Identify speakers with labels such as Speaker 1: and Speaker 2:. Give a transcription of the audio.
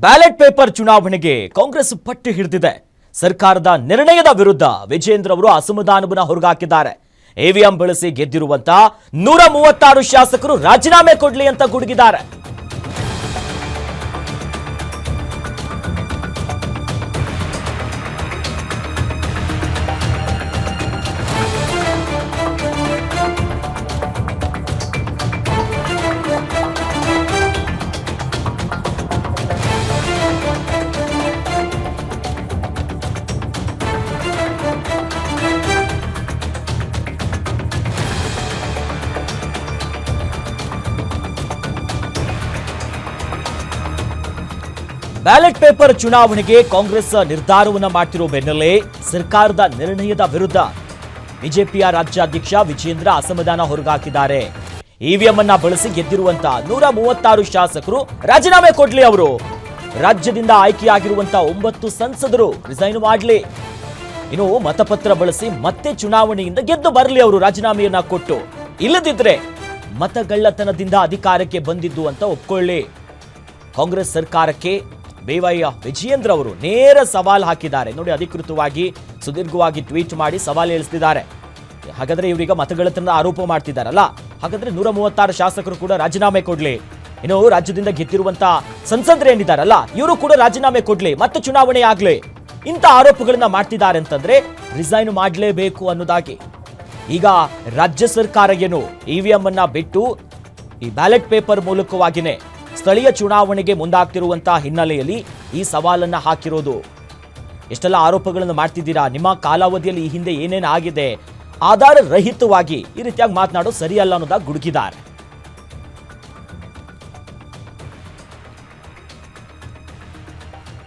Speaker 1: Ballot paper ಚುನಾವಣೆಗೆ ಕಾಂಗ್ರೆಸ್ ಪಟ್ಟು ಹಿಡಿದಿದೆ. ಸರ್ಕಾರದ ನಿರ್ಣಯದ ವಿರುದ್ಧ ವಿಜೇಂದ್ರ ಅವರು ಅಸಮಾಧಾನವನ್ನು ಹೊರಗಾಕಿದ್ದಾರೆ. ಎವಿಎಂ ಬಳಸಿ ಗೆದ್ದಿರುವಂತ ನೂರ ಮೂವತ್ತಾರು ಶಾಸಕರು ರಾಜೀನಾಮೆ ಕೊಡ್ಲಿ ಅಂತ ಗುಡುಗಿದ್ದಾರೆ. ಬ್ಯಾಲೆಟ್ ಪೇಪರ್ ಚುನಾವಣೆಗೆ ಕಾಂಗ್ರೆಸ್ ನಿರ್ಧಾರವನ್ನು ಮಾಡ್ತಿರೋ ಬೆನ್ನಲ್ಲೇ ಸರ್ಕಾರದ ನಿರ್ಣಯದ ವಿರುದ್ಧ ಬಿಜೆಪಿಯ ರಾಜ್ಯಾಧ್ಯಕ್ಷ ವಿಜೇಂದ್ರ ಅಸಮಾಧಾನ ಹೊರಗಾಕಿದ್ದಾರೆ. ಇವಿಎಂ ಅನ್ನ ಬಳಸಿ ಗೆದ್ದಿರುವಂತಹ ನೂರ ಮೂವತ್ತಾರು ಶಾಸಕರು ರಾಜೀನಾಮೆ ಕೊಡ್ಲಿ ಅವರು. ರಾಜ್ಯದಿಂದ ಆಯ್ಕೆಯಾಗಿರುವಂತಹ ಒಂಬತ್ತು ಸಂಸದರು ರಿಸೈನ್ ಮಾಡಲಿ. ಇನ್ನು ಮತಪತ್ರ ಬಳಸಿ ಮತ್ತೆ ಚುನಾವಣೆಯಿಂದ ಗೆದ್ದು ಬರಲಿ ಅವರು ರಾಜೀನಾಮೆಯನ್ನ ಕೊಟ್ಟು. ಇಲ್ಲದಿದ್ರೆ ಮತಗಳ್ಳತನದಿಂದ ಅಧಿಕಾರಕ್ಕೆ ಬಂದಿದ್ದು ಅಂತ ಒಪ್ಕೊಳ್ಳಿ. ಕಾಂಗ್ರೆಸ್ ಸರ್ಕಾರಕ್ಕೆ ಬೇವೈ ವಿಜಯೇಂದ್ರ ಅವರು ನೇರ ಸವಾಲ್ ಹಾಕಿದ್ದಾರೆ. ನೋಡಿ, ಅಧಿಕೃತವಾಗಿ ಸುದೀರ್ಘವಾಗಿ ಟ್ವೀಟ್ ಮಾಡಿ ಸವಾಲ್ ಇಳಿಸ್ತಿದ್ದಾರೆ ಹಾಗಾದ್ರೆ ಇವರೀಗ ಮತಗಳತನದ ಆರೋಪ ಮಾಡ್ತಿದ್ದಾರಲ್ಲ? ಹಾಗಾದ್ರೆ ನೂರ ಮೂವತ್ತಾರು ಶಾಸಕರು ಕೂಡ ರಾಜೀನಾಮೆ ಕೊಡ್ಲಿ. ಇನ್ನು ರಾಜ್ಯದಿಂದ ಗೆದ್ದಿರುವಂತ ಸಂಸದರು ಏನಿದ್ದಾರಲ್ಲ ಇವರು ಕೂಡ ರಾಜೀನಾಮೆ ಕೊಡ್ಲಿ, ಮತ್ತೆ ಚುನಾವಣೆ ಆಗ್ಲಿ. ಇಂಥ ಆರೋಪಗಳನ್ನ ಮಾಡ್ತಿದ್ದಾರೆ ಅಂತಂದ್ರೆ ರಿಸೈನ್ ಮಾಡಲೇಬೇಕು ಅನ್ನೋದಾಗಿ. ಈಗ ರಾಜ್ಯ ಸರ್ಕಾರ ಏನು ಇವಿಎಂ ಅನ್ನ ಬಿಟ್ಟು ಈ ಬ್ಯಾಲೆಟ್ ಪೇಪರ್ ಮೂಲಕವಾಗಿನೇ ಸ್ಥಳೀಯ ಚುನಾವಣೆಗೆ ಮುಂದಾಗ್ತಿರುವಂತಹ ಹಿನ್ನೆಲೆಯಲ್ಲಿ ಈ ಸವಾಲನ್ನು ಹಾಕಿರೋದು. ಎಷ್ಟೆಲ್ಲ ಆರೋಪಗಳನ್ನು ಮಾಡ್ತಿದ್ದೀರಾ? ನಿಮ್ಮ ಕಾಲಾವಧಿಯಲ್ಲಿ ಈ ಹಿಂದೆ ಏನೇನು ಆಗಿದೆ? ಆಧಾರ ರಹಿತವಾಗಿ ಈ ರೀತಿಯಾಗಿ ಮಾತನಾಡೋದು ಸರಿಯಲ್ಲ ಅನ್ನೋದಾಗಿ ಗುಡುಕಿದ್ದಾರೆ